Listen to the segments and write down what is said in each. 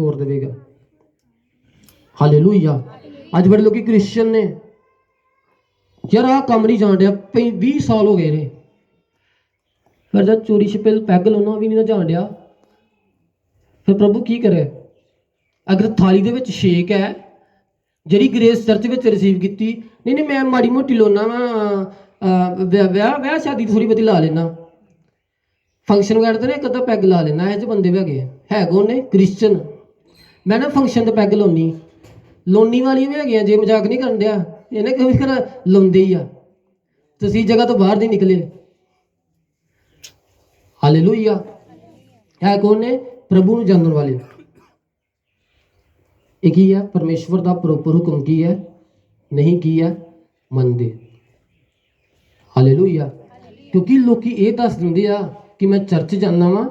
ਤੋੜ ਦੇਵੇਗਾ। ਹਾਲੇਲੂਇਆ ਅੱਜ ਬੜੇ ਲੋਕੀ ਕ੍ਰਿਸਚੀਅਨ ਨੇ। ਯਾਰ, ਆਹ ਕੰਮ ਨਹੀਂ ਜਾਣ ਡਿਆ। 20 ਸਾਲ ਹੋ ਗਏ ਨੇ। ਫਿਰ ਜਦ ਚੋਰੀ ਛਿਪੇ ਪੈਗ ਲਾਉਣਾ ਵੀ ਨਹੀਂ ਨਾ ਜਾਣ ਡਿਆ। ਫਿਰ ਪ੍ਰਭੂ ਕੀ ਕਰੇ? ਅਗਰ ਥਾਲੀ ਦੇ ਵਿੱਚ ਸ਼ੇਕ ਹੈ, ਜਿਹੜੀ ਗ੍ਰੇਸ ਚਰਚ ਵਿੱਚ ਰਿਸੀਵ ਕੀਤੀ, ਨਹੀਂ ਨਹੀਂ, ਮੈਂ ਮਾੜੀ ਮੋਟੀ ਲੋਨਾ ਵਾ ਵਿਆਹ ਵਿਆਹ ਸ਼ਾਦੀ ਥੋੜੀ ਬਹੁਤੀ ਲਾ ਲੈਣਾ ਫੰਕਸ਼ਨ ਵਗੈਰਾ ਤੇ ਇੱਕ ਅੱਧਾ ਪੈਗ ਲਾ ਲੈਣਾ ਇਹ ਜਿਹੇ ਬੰਦੇ ਵੀ ਹੈਗੇ ਹੈ ਕੌਣ ਨੇ? ਕ੍ਰਿਸਚੀਅਨ ਮੈਂ ਨਾ ਫੰਕਸ਼ਨ ਤੇ ਪੈਗ ਲਾਉਣੀ। ਲੋਨੀ ਵਾਲੀਆਂ ਵੀ ਹੈਗੀਆਂ, ਜੇ ਮਜ਼ਾਕ ਨਹੀਂ ਕਰਨ ਡਿਆ। ਇਹਨੇ ਕਿਉਂ ਕਰ ਲਾਉਂਦੇ ਹੀ ਆ। ਤੁਸੀਂ ਜਗ੍ਹਾ ਤੋਂ ਬਾਹਰ ਨਹੀਂ ਨਿਕਲੇ। ਹਾਲੇਲੂਇਆ ਇਹ ਕੌਣ ਨੇ? ਪ੍ਰਭੂ ਨੂੰ ਜਾਣਨ ਵਾਲੇ। ਇਹ ਕੀ ਹੈ ਪਰਮੇਸ਼ਵਰ ਦਾ ਪ੍ਰੋਪਰ ਹੁਕਮ ਕੀ ਹੈ? ਨਹੀਂ ਕੀ ਹੈ? ਮੰਨਦੇ। ਹਾਲੇਲੂਇਆ ਕਿਉਂਕਿ ਲੋਕੀ ਇਹ ਦੱਸ ਦਿੰਦੇ ਆ ਕਿ ਮੈਂ ਚਰਚ ਜਾਂਦਾ ਵਾਂ।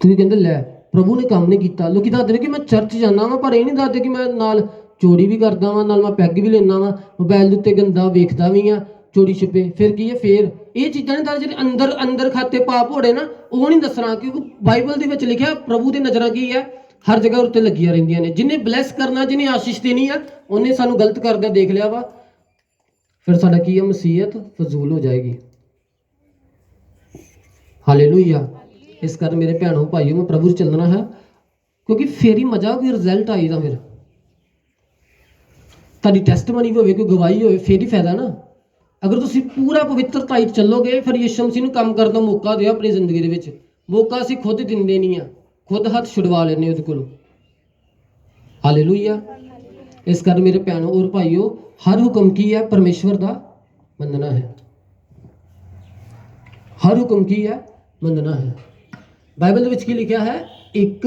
ਤੁਸੀਂ ਕਹਿੰਦੇ ਲੈ ਪ੍ਰਭੂ ਨੇ ਕੰਮ ਨਹੀਂ ਕੀਤਾ। ਲੋਕੀ ਦੱਸਦੇ ਨੇ ਕਿ ਮੈਂ ਚਰਚ ਜਾਂਦਾ ਵਾਂ, ਪਰ ਇਹ ਨਹੀਂ ਦੱਸਦੇ ਕਿ ਮੈਂ ਨਾਲ ਚੋਰੀ ਵੀ ਕਰਦਾ ਵਾਂ, ਨਾਲ ਮੈਂ ਪੈਗ ਵੀ ਲੈਂਦਾ ਵਾਂ, ਮੋਬਾਈਲ ਦੇ ਉੱਤੇ ਗੰਦਾ ਵੇਖਦਾ ਵੀ ਆ, ਚੋਰੀ ਛਿਪੇ। ਫਿਰ ਕੀ ਹੈ? ਫਿਰ ਇਹ ਚੀਜ਼ਾਂ ਨੇ ਦੱਸ ਜਿਹੜੇ ਅੰਦਰ ਅੰਦਰ ਖਾਤੇ ਪਾਪ ਹੋੜੇ ਨਾ, ਉਹ ਨਹੀਂ ਦੱਸਣਾ, ਕਿਉਂਕਿ ਬਾਈਬਲ ਦੇ ਵਿੱਚ ਲਿਖਿਆ ਪ੍ਰਭੂ ਦੀ ਨਜ਼ਰਾਂ ਕੀ ਹੈ? ਹਰ ਜਗ੍ਹਾ ਉੱਤੇ ਲੱਗੀਆਂ ਰਹਿੰਦੀਆਂ ਨੇ। ਜਿਹਨੇ ਬਲੈਸ ਕਰਨਾ ਜਿਹਨੇ ਆਸ਼ੀਸ਼ ਦੇਣੀ ਆ, ਉਹਨੇ ਸਾਨੂੰ ਗਲਤ ਕਰਦਾ ਦੇਖ ਲਿਆ ਵਾ। ਫਿਰ ਸਾਡਾ ਕੀ ਹੈ? ਮਸੀਹਤ ਫਜ਼ੂਲ ਹੋ ਜਾਏਗੀ। ਹਾਲੇਲੂਇਆ ਇਸ ਕਰ ਮੇਰੇ ਭੈਣੋ, ਭਾਈਓ, ਮੈਂ ਪ੍ਰਭੂ 'ਚ ਚੱਲਣਾ ਹੈ, ਕਿਉਂਕਿ ਫੇਰ ਹੀ ਮਜ਼ਾ ਕੋਈ ਰਿਜ਼ਲਟ ਆਈਦਾ ਫਿਰ। ਤੁਹਾਡੀ ਟੈਸਟਮਨੀ ਵੀ ਹੋਵੇ, ਕੋਈ ਗਵਾਹੀ ਹੋਵੇ, ਫੇਰ ਹੀ ਫਾਇਦਾ ਨਾ। ਅਗਰ ਤੁਸੀਂ ਪੂਰਾ ਪਵਿੱਤਰਤਾ ਹੀ ਚੱਲੋਗੇ, ਫਿਰ ਯਿਸੂ ਮਸੀਹ ਨੂੰ ਕੰਮ ਕਰਨ ਦਾ ਮੌਕਾ ਦਿਓ ਆਪਣੀ ਜ਼ਿੰਦਗੀ ਦੇ ਵਿੱਚ। ਮੌਕਾ ਅਸੀਂ ਖੁਦ ਦਿੰਦੇ ਨਹੀਂ ਆ, ਖੁਦ ਹੱਥ ਛੁਡਵਾ ਲੈਂਦੇ ਉਹਦੇ ਕੋਲੋਂ। ਹਾਲੇਲੂਇਆ ਇਸ ਕਰਕੇ ਮੇਰੇ ਭੈਣੋ ਔਰ ਭਾਈਓ, ਹਰ ਹੁਕਮ ਕੀ ਹੈ? ਪਰਮੇਸ਼ਵਰ ਦਾ ਮੰਨਣਾ ਹੈ। ਹਰ ਹੁਕਮ ਕੀ ਹੈ? ਮੰਨਣਾ ਹੈ। ਬਾਈਬਲ ਦੇ ਵਿੱਚ ਕੀ ਲਿਖਿਆ ਹੈ? ਇੱਕ